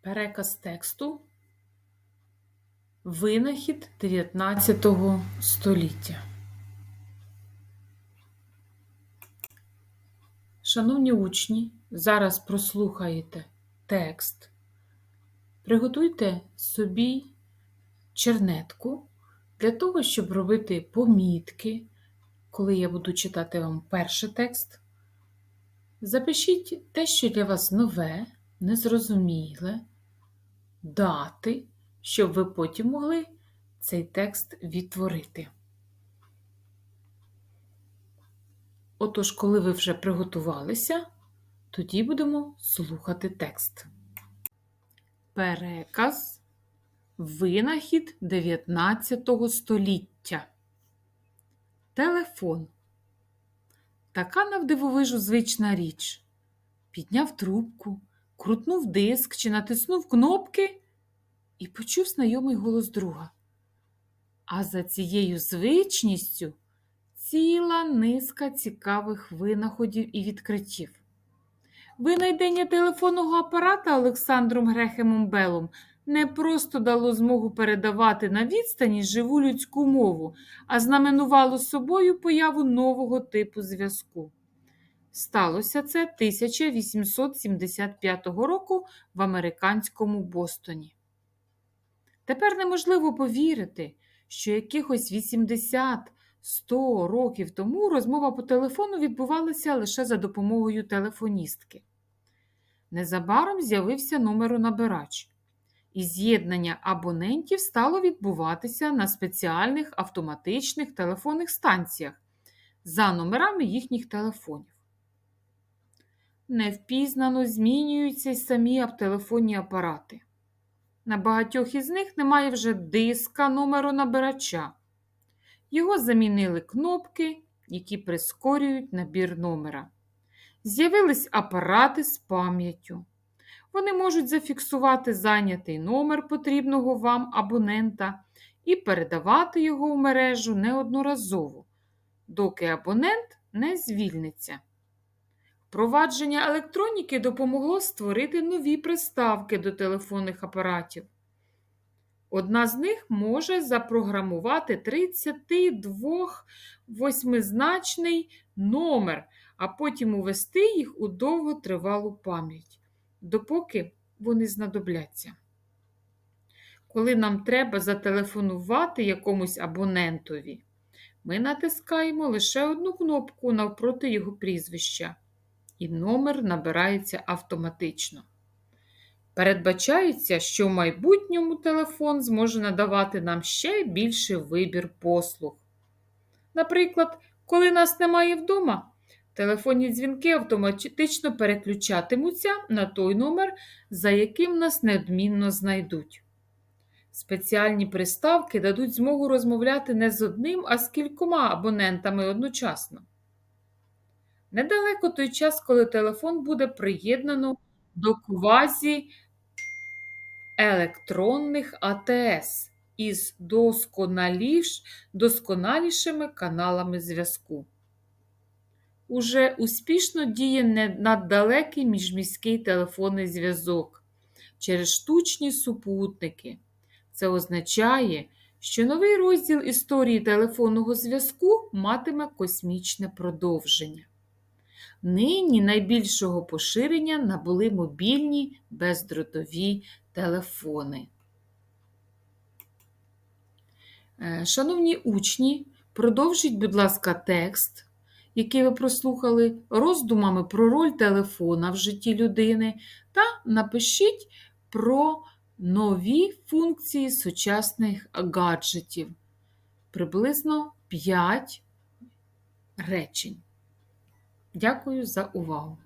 Переказ тексту Винахід 19 століття. Шановні учні, зараз прослухаєте текст. Приготуйте собі чернетку для того, щоб робити помітки, коли я буду читати вам перший текст. Запишіть те, що для вас нове, незрозуміле, дати, щоб ви потім могли цей текст відтворити. Отож, коли ви вже приготувалися, тоді будемо слухати текст. Переказ Винахід 19 століття. Телефон. Така навдивовижу звична річ. Підняв трубку, крутнув диск чи натиснув кнопки і почув знайомий голос друга. А за цією звичністю ціла низка цікавих винаходів і відкриттів. Винайдення телефонного апарата Олександром Грехемом Белом не просто дало змогу передавати на відстані живу людську мову, а знаменувало собою появу нового типу зв'язку. Сталося це 1875 року в американському Бостоні. Тепер неможливо повірити, що якихось 80-100 років тому розмова по телефону відбувалася лише за допомогою телефоністки. Незабаром з'явився номеронабирач, і з'єднання абонентів стало відбуватися на спеціальних автоматичних телефонних станціях за номерами їхніх телефонів. Невпізнано змінюються й самі телефонні апарати. На багатьох із них немає вже диска номеру набирача. Його замінили кнопки, які прискорюють набір номера. З'явились апарати з пам'яттю. Вони можуть зафіксувати зайнятий номер потрібного вам абонента і передавати його в мережу неодноразово, доки абонент не звільниться. Впровадження електроніки допомогло створити нові приставки до телефонних апаратів. Одна з них може запрограмувати 32 восьмизначний номер, а потім увести їх у довготривалу пам'ять, допоки вони знадобляться. Коли нам треба зателефонувати якомусь абонентові, ми натискаємо лише одну кнопку навпроти його прізвища і номер набирається автоматично. Передбачається, що в майбутньому телефон зможе надавати нам ще більший вибір послуг. Наприклад, коли нас немає вдома, телефонні дзвінки автоматично переключатимуться на той номер, за яким нас неодмінно знайдуть. Спеціальні приставки дадуть змогу розмовляти не з одним, а з кількома абонентами одночасно. Недалеко той час, коли телефон буде приєднано до квазі електронних АТС із досконаліш, досконалішими каналами зв'язку. Уже успішно діє наддалекий міжміський телефонний зв'язок через штучні супутники. Це означає, що новий розділ історії телефонного зв'язку матиме космічне продовження. Нині найбільшого поширення набули мобільні бездротові телефони. Е, шановні учні, продовжіть, будь ласка, текст, який ви прослухали, роздумами про роль телефона в житті людини, та напишіть про нові функції сучасних гаджетів. Приблизно 5 речень. Дякую за увагу!